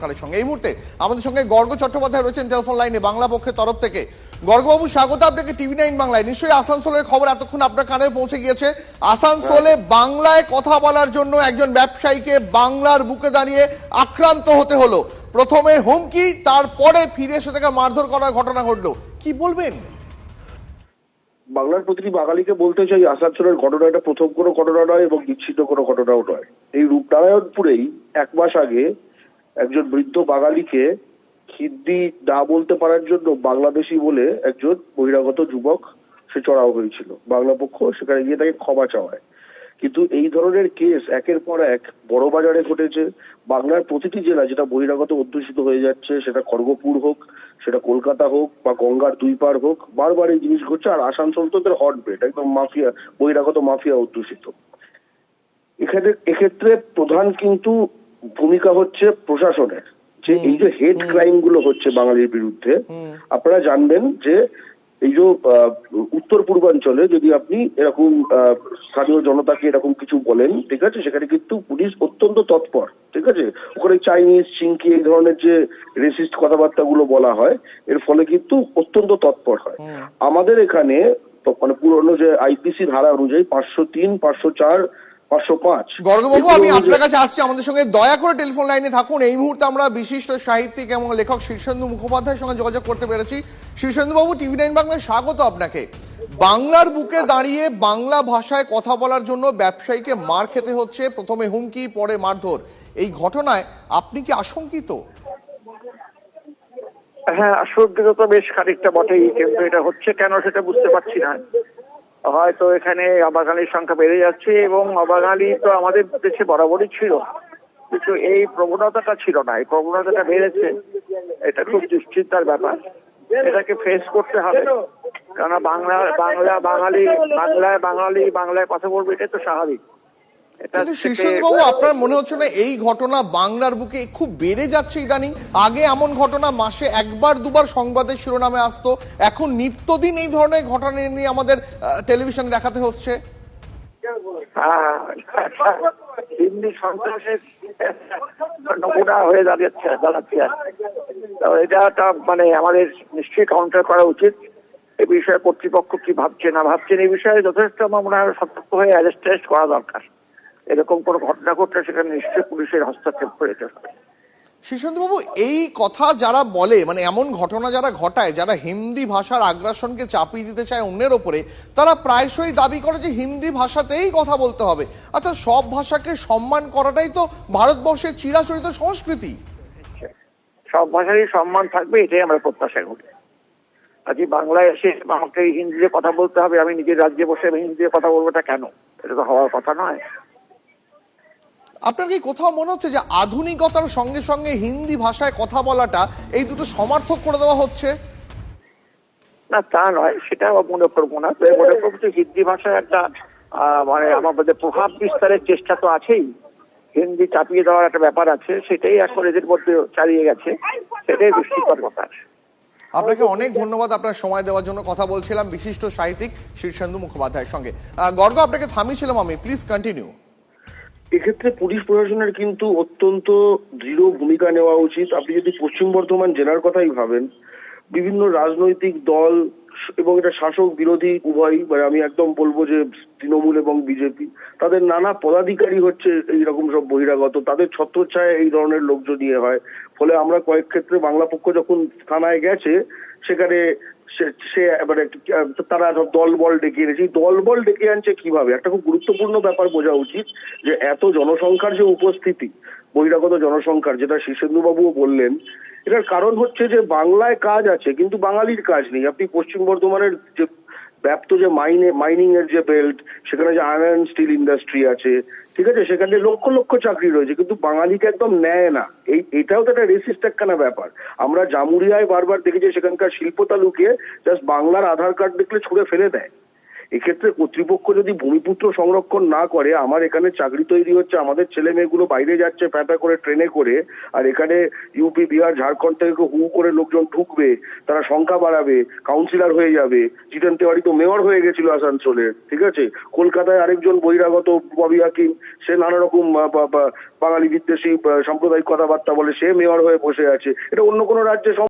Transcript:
সরকারের সঙ্গে। এই মুহূর্তে আমাদের সঙ্গে গর্গ চট্টোপাধ্যায় রয়েছেন টেলিফোন লাইনে বাংলা পক্ষের তরফ থেকে। গর্গবাবু, স্বাগত আপনাকে টিভি নাইন বাংলায়। নিশ্চয়ই আসানসোলের খবর এতক্ষণ আপনার কানে পৌঁছে গিয়েছে। আসানসোলে বাংলায় কথা বলার জন্য একজন ব্যবসায়ীকে বাংলার বুকে দাঁড়িয়ে আক্রান্ত হতে হলো। প্রথমে হুমকি, তারপরে ফিরে এসে থেকে মারধর করার ঘটনা ঘটলো। কি বলবেন? বাংলার প্রতিটি বাঙালিকে বলতে চাই, আসানসোলের ঘটনা এটা প্রথম কোনো ঘটনা নয় এবং বিচ্ছিন্ন কোনো ঘটনাও নয়। এই রূপনারায়ণপুরেই এক মাস আগে একজন বৃদ্ধ বাঙালিকে হিন্দি না বলতে পারার জন্য বাংলাদেশি বলে একজন বহিরাগত যুবক সে চড়াও হয়েছিল। বাংলা পক্ষ সেখানে গিয়ে তাকে ক্ষমা চাওয়ায়। কিন্তু এই ধরনের কেস একের পর এক বড় বাজারে ঘটেছে। বাংলার প্রতিটি জেলা যেটা বহিরাগত অধ্যুষিত হয়ে যাচ্ছে, সেটা খড়গপুর হোক, সেটা কলকাতা হোক বা গঙ্গার দুই পার হোক, বারবার এই জিনিস ঘটছে। আর আসানসোল তো ওদের হটবেট একদম মাফিয়া, বহিরাগত মাফিয়া অধ্যুষিত। এখানে, এক্ষেত্রে প্রধান কিন্তু ভূমিকা হচ্ছে প্রশাসনের। যে এই যে হেড ক্রাইমগুলো হচ্ছে বাঙালির বিরুদ্ধে আপনারা জানবেন যে এই যে উত্তর পূর্বাঞ্চলে যদি আপনি এরকম স্থানীয় জনতাকে এরকম কিছু বলেন ঠিক আছে? সেখানে কিন্তু পুলিশ অত্যন্ত তৎপর ঠিক আছে? ওখানে চাইনিজ চিংকি এই ধরনের যে রেসিস্ট কথাবার্তাগুলো বলা হয় এর ফলে কিন্তু অত্যন্ত তৎপর হয়। আমাদের এখানে মানে পুরনো যে আইপিসি ধারা অনুযায়ী পাঁচশো তিন পাঁচশো চার পাঁচশো পাঁচ। গর্গবাবু আমি আপনার কাছে আসছি আমাদের সঙ্গে দয়া করে টেলিফোন লাইনে থাকুন। এই মুহূর্তে আমরা বিশিষ্ট সাহিত্যিক এবং লেখক শীর্ষেন্দু মুখোপাধ্যায়ের সঙ্গে যোগাযোগ করতে পেরেছি। শীর্ষেন্দু বাবু টিভি নাইন বাংলায় স্বাগত আপনাকে। বাংলার বুকে দাঁড়িয়ে বাংলা ভাষায় কথা বলার জন্য ব্যবসায়ীকে মার খেতে হচ্ছে প্রথমে হুমকি পরে মারধর। এই ঘটনায় আপনি কি আশঙ্কিত? হ্যাঁ আশ্চর্য তো বেশ খানিকটা বটেই কিন্তু এটা হচ্ছে কেন সেটা বুঝতে পারছি না। হয়তো এখানে অবাঙালির সংখ্যা বেড়ে যাচ্ছে এবং অবাঙালি তো আমাদের দেশে বরাবরই ছিল। কিন্তু এই প্রবণতাটা ছিল না, এই প্রবণতাটা বেড়েছে। এটা খুব দুশ্চিন্তার ব্যাপার। এটাকে ফেস করতে হবে। কেননা বাংলা বাংলা, বাঙালি, বাংলায় বাঙালি, বাংলায় কথা বলবে এটাই তো স্বাভাবিক। কিন্তু থেকে- শীর্ষেন্দু আপনার মনে হচ্ছে না এই ঘটনা বাংলার বুকে খুব বেড়ে যাচ্ছে ইদানিং? আগে এমন ঘটনা মাসে একবার দুবার সংবাদের শিরোনামে আসতো। এখন নিত্যদিন এই ধরনের ঘটনা নিয়ে আমাদের টেলিভিশনে দেখাতে হচ্ছে। হ্যাঁ, হিন্দি সন্ত্রাসের নমুনা হয়ে দাঁড়িয়েছে দাঁড়াচ্ছে। এটা একটা মানে আমাদের নিশ্চয়ই কাউন্টার করা উচিত। এই বিষয়ে কর্তৃপক্ষ কি ভাবছে না ভাবছেন এই বিষয়ে যথেষ্ট আমার মনে হয় সতর্ক হয়ে অ্যারেস্ট করা দরকার। এরকম কোনো ঘটনা ঘটলে সেখানে নিশ্চয়ই পুলিশের হস্তক্ষেপ করে যেতে হবে। বাবু এই কথা যারা বলে মানে এমন ঘটনা যারা ঘটায় যারা হিন্দি ভাষার আগ্রাসনকে চাপিয়ে দিতে চায় অন্যের ওপরে তারা প্রায়শই দাবি করে যে হিন্দি ভাষাতেই কথা বলতে হবে। অর্থাৎ সব ভাষাকে সম্মান করাটাই তো ভারতবর্ষের চিরাচরিত সংস্কৃতি। সব ভাষারই সম্মান থাকবে এটাই আমরা প্রত্যাশা করি। আজকে বাংলায় এসে আমাকে হিন্দিতে কথা বলতে হবে আমি নিজের রাজ্যে বসে আমি হিন্দিতে কথা বলব এটা কেন? এটা তো হওয়ার কথা নয়। আপনার কি কোথাও মনে হচ্ছে যে আধুনিকতার সঙ্গে সঙ্গে হিন্দি ভাষায় কথা বলাটা এই দুটো সমার্থক করে দেওয়া হচ্ছে? না তা নয় সেটা মনে করব না। মনে করব যে হিন্দি ভাষায় একটা মানে আমাদের প্রভাব বিস্তারের চেষ্টা তো আছেই। হিন্দি চাপিয়ে দেওয়ার একটা ব্যাপার আছে সেটাই এখন এদের মধ্যে চালিয়ে গেছে সেটাই দৃষ্টিকর ব্যাপার। আপনাকে অনেক ধন্যবাদ আপনার সময় দেওয়ার জন্য। কথা বলছিলাম বিশিষ্ট সাহিত্যিক শীর্ষেন্দু মুখোপাধ্যায়ের সঙ্গে। গর্গ আপনাকে থামিয়েছিলাম আমি। প্লিজ কন্টিনিউ এক্ষেত্রে পুলিশ প্রশাসনের কিন্তু অত্যন্ত দৃঢ় ভূমিকা নেওয়া উচিত। আপনি যদি পশ্চিম বর্ধমান জেলার কথাই ভাবেন, বিভিন্ন রাজনৈতিক দল এবং এটা শাসক বিরোধী উভয় মানে আমি একদম বলব যে তৃণমূল এবং বিজেপি, তাদের নানা পদাধিকারী হচ্ছে এইরকম সব বহিরাগত, তাদের ছত্রছায়া এই ধরনের লোকজন নিয়ে হয়। ফলে আমরা কয়েক ক্ষেত্রে বাংলা পক্ষ যখন থানায় গেছে, সেখানে সে- মানে তারা দল বল ডেকে এনেছে। এই দল বল ডেকে আনছে কীভাবে? একটা খুব গুরুত্বপূর্ণ ব্যাপার বোঝা উচিত যে, এত জনসংখ্যার যে উপস্থিতি, বহিরাগত জনসংখ্যার, যেটা শীর্ষেন্দুবাবুও বললেন, এটার কারণ হচ্ছে যে, বাংলায় কাজ আছে, কিন্তু বাঙালির কাজ নেই। আপনি পশ্চিম বর্ধমানের যে ব্যাপ্ত যে মাইনে মাইনিং এর যে বেল্ট, সেখানে যে আয়রন স্টিল ইন্ডাস্ট্রি আছে, ঠিক আছে? সেখানে লক্ষ লক্ষ চাকরি রয়েছে, কিন্তু বাঙালিকে একদম নেয় না। এই, এটাও তো একটা রেসিস্ট একখানা ব্যাপার। আমরা জামুরিয়ায় বারবার দেখেছি সেখানকার শিল্প তালুকে জাস্ট বাংলার আধার কার্ড দেখলে ছুঁড়ে ফেলে দেয়। এক্ষেত্রে কর্তৃপক্ষ যদি ভূমিপুত্র সংরক্ষণ না করে, আমার এখানে চাকরি তৈরি হচ্ছে, আমাদের ছেলে মেয়েগুলো বাইরে যাচ্ছে প্যাপা করে, ট্রেনে করে, আর এখানে ইউপি বিহার, ঝাড়খণ্ড থেকে হু করে লোকজন ঢুকবে, তারা সংখ্যা বাড়াবে কাউন্সিলর হয়ে যাবে। জিতেন তেওয়ারি তো মেয়র হয়ে গেছিল আসানসোলের ঠিক আছে? কলকাতায় আরেকজন বহিরাগত ববি হাকিম, সে নানা রকম বাঙালি বিদ্বেষী সাম্প্রদায়িক কথাবার্তা বলে, সে মেয়র হয়ে বসে আছে। এটা অন্য কোনো রাজ্যে